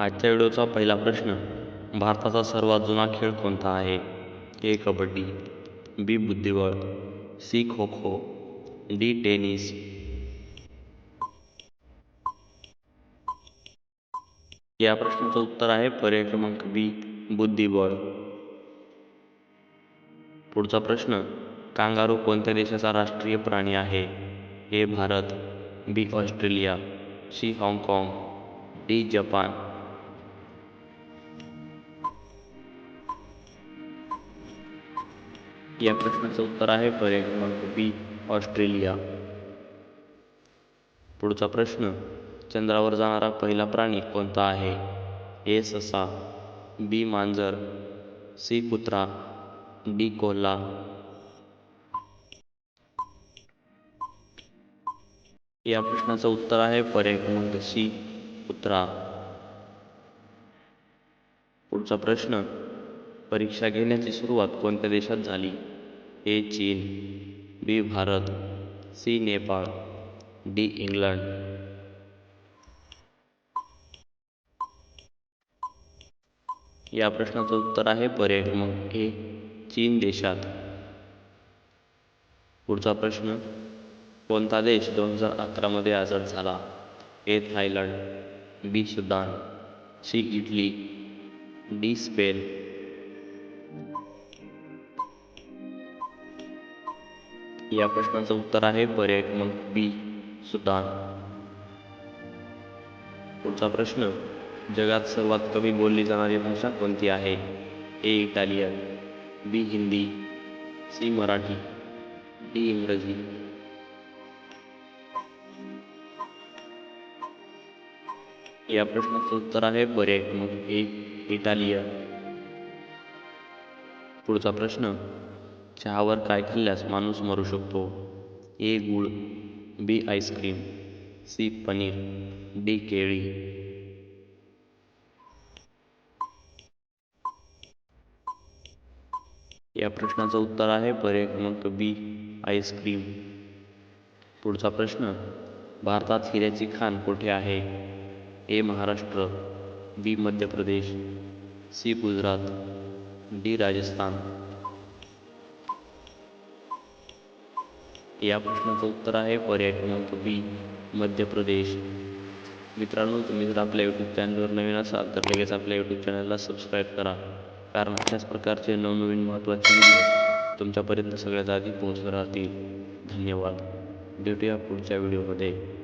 आजच्या व्हिडिओचा पहिला प्रश्न भारताचा सर्वात जुना खेळ कोणता आहे? ए कबड्डी बी बुद्धिबळ C kho kho D tennis. या प्रश्नाचं उत्तर आहे पर्याय क्रमांक बी बुद्धिबळ. पुढचा प्रश्न कांगारू कोणत्या देशाचा राष्ट्रीय प्राणी आहे? A Bharat B Australia C हाँगकाँग डी जपान. या प्रश्नाचं उत्तर आहे. पर्याय क्रमांक बी ऑस्ट्रेलिया. पुढचा प्रश्न चंद्रावर जाणारा पहिला प्राणी कोणता आहे? ए ससा बी मांजर सी कुत्रा डी कोल्हा. या प्रश्नाचं उत्तर आहे. पर्याय क्रमांक सी कुत्रा. पुढचा प्रश्न परीक्षा घेण्याची सुरुवात कोणत्या देशात झाली? ए चीन B Bharat C Nepal D England. या प्रश्नाचं उत्तर आहे पर्याय मग ए चीन देशात. पुढचा प्रश्न कोणता देश दोन हजार अकरामध्ये आझाद झाला? A Thailand B Sudan C Italy D Spain. या प्रश्नाचं उत्तर आहे पर्याय क्रमांक बी सुदान पुढचा प्रश्न जगात सर्वात कमी बोलली जाणारी भाषा कोणती आहे? A Italian B Hindi C Marathi D इंग्रजी. या प्रश्नाचं उत्तर आहे पर्याय क्रमांक ए इटालियन पुढचा प्रश्न चहावर काय खाल्ल्यास माणूस मरू शकतो? ए गूळ B ice cream C paneer D केळी. या प्रश्नाचं उत्तर आहे पर्याय क्रमांक बी आईस्क्रीम पुढचा प्रश्न भारतात हिऱ्याची खाण कुठे आहे? A Maharashtra B Madhya Pradesh C Gujarat. D Rajasthan. या प्रश्नाचं उत्तर आहे पर्याय क्रमांक बी मध्य प्रदेश. मित्रांनो तुम्ही जर आपल्या यूट्यूब चॅनलवर नवीन असाल तर लगेच आपल्या यूट्यूब चॅनलला सबस्क्राईब करा. कारण अशाच प्रकारचे नवनवीन महत्त्वाचे व्हिडिओ तुमच्यापर्यंत सगळ्यात आधी पोहोचत राहतील. धन्यवाद. भेटूया पुढच्या व्हिडिओमध्ये